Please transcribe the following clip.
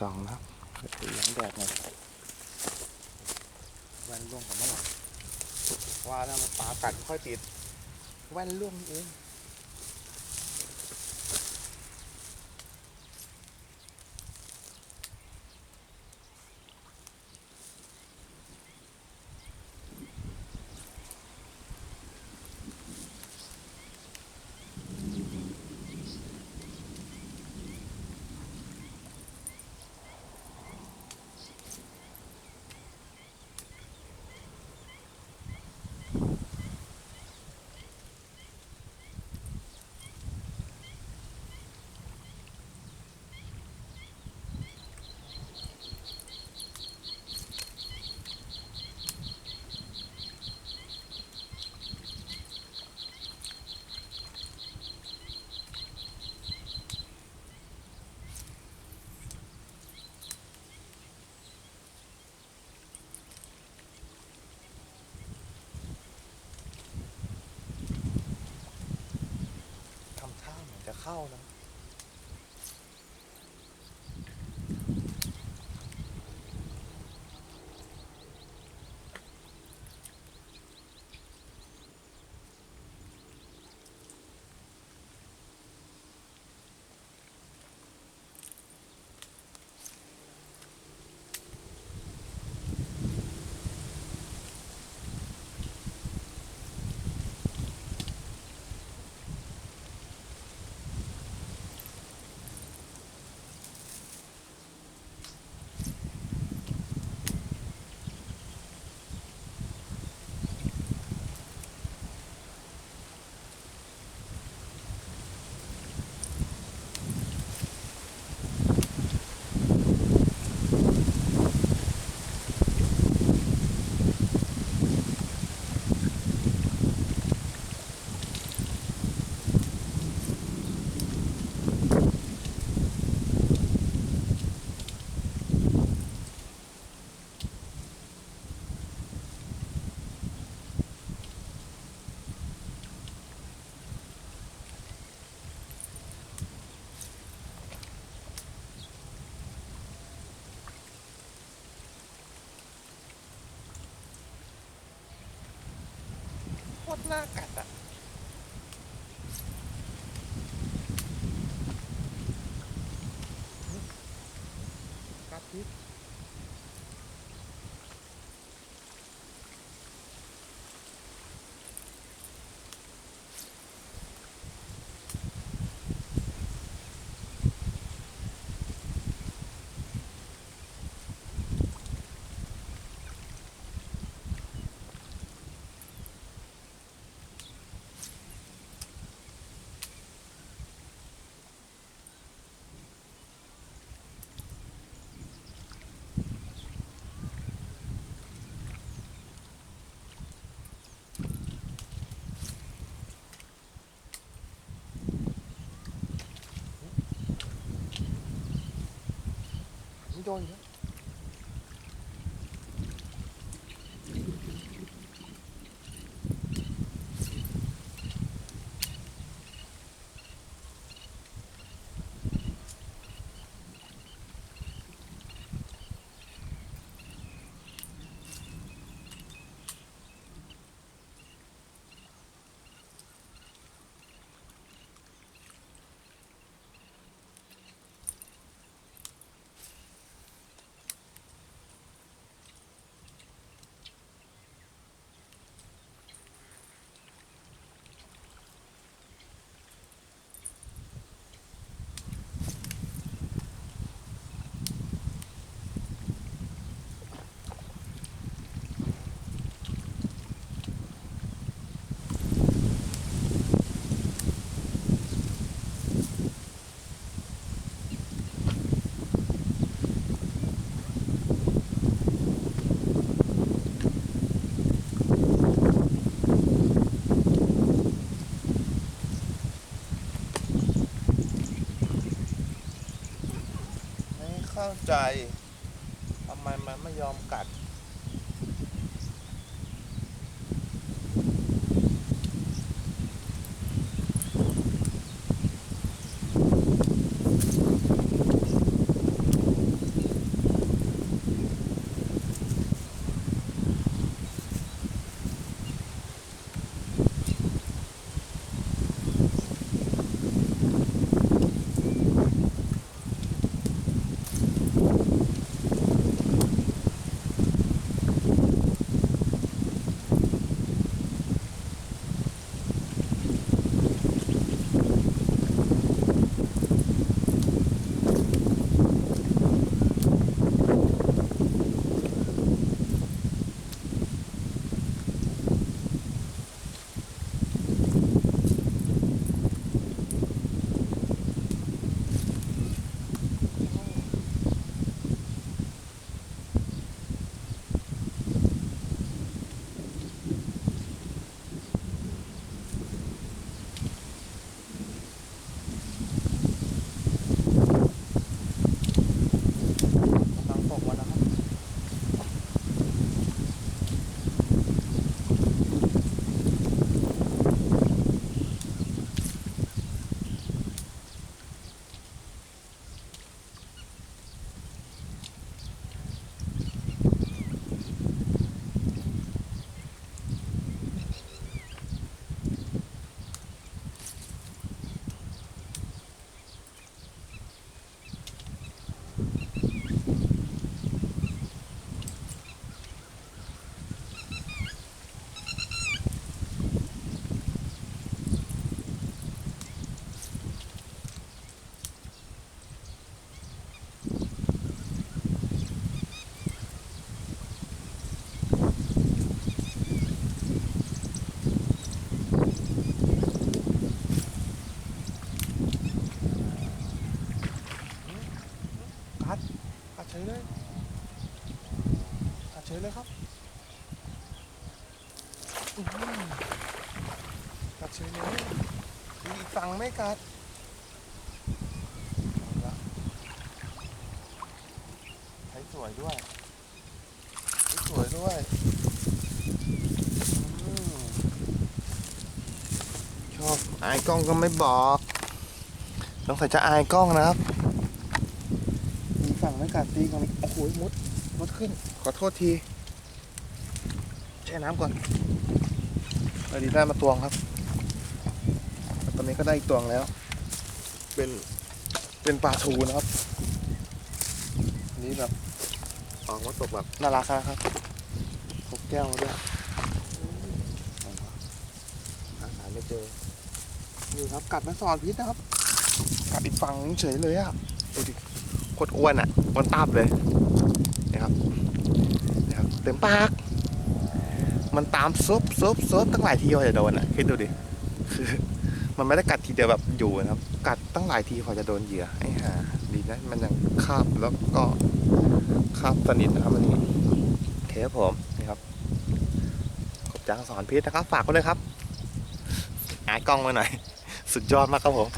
สองนะครับเหลืองแดดหน่อยแว่นล่วงของมันหรอว่าแล้วมันปลากัดไม่ค่อยติด แว่นล่วงเอง เหมือนจะเข้านะ โคตร ไม่โด ใจทำไมมันไม่ยอมกัดกัด ดเฉยเลยมีอีกฝั่งไม่กัดใช้สวยด้วยใช้สวยด้วยอชอบอายกล้องก็ไม่บอกต้องใส่จะอายกล้องนะครับมีฝั่งไม่กัดตีกันโอ้โหมุดมุดขึ้น ขอโทษทีแช่น้ำก่อนอดีตได้มาตวงครับ อนนี้ก็ได้อีกตวงแล้ว เป็น เป็นปลาทูนะครับ อันนี้แบบออกมาตกแบบน่ารักนะครับพกแก้วมาด้วยหาสารไม่เจอ นี่ครับกัดมาสอนพิษนะครับ กัดอีกฝั่งเฉยเลยอะดูดิโคตรอ้วนอะอ้วนตับเลยนะครับนะครับ เต็มปาก มันตามซบซบซบตั้งหลายทีกว่าจะโดนอะ คิดดูดิ คือ มันไม่ได้กัดทีเดียวแบบอยู่นะครับ กัดตั้งหลายทีพอจะโดนเหยื่อไอ้ห่าดีนะ มันยังคาบแล้วก็คาบสนิทนะครับวันนี้โอเคครับผมนี่ครับขบจางสอนพิษนะครับ ฝากไว้เลยครับหายกล้องมาหน่อย สุดยอดมากครับผม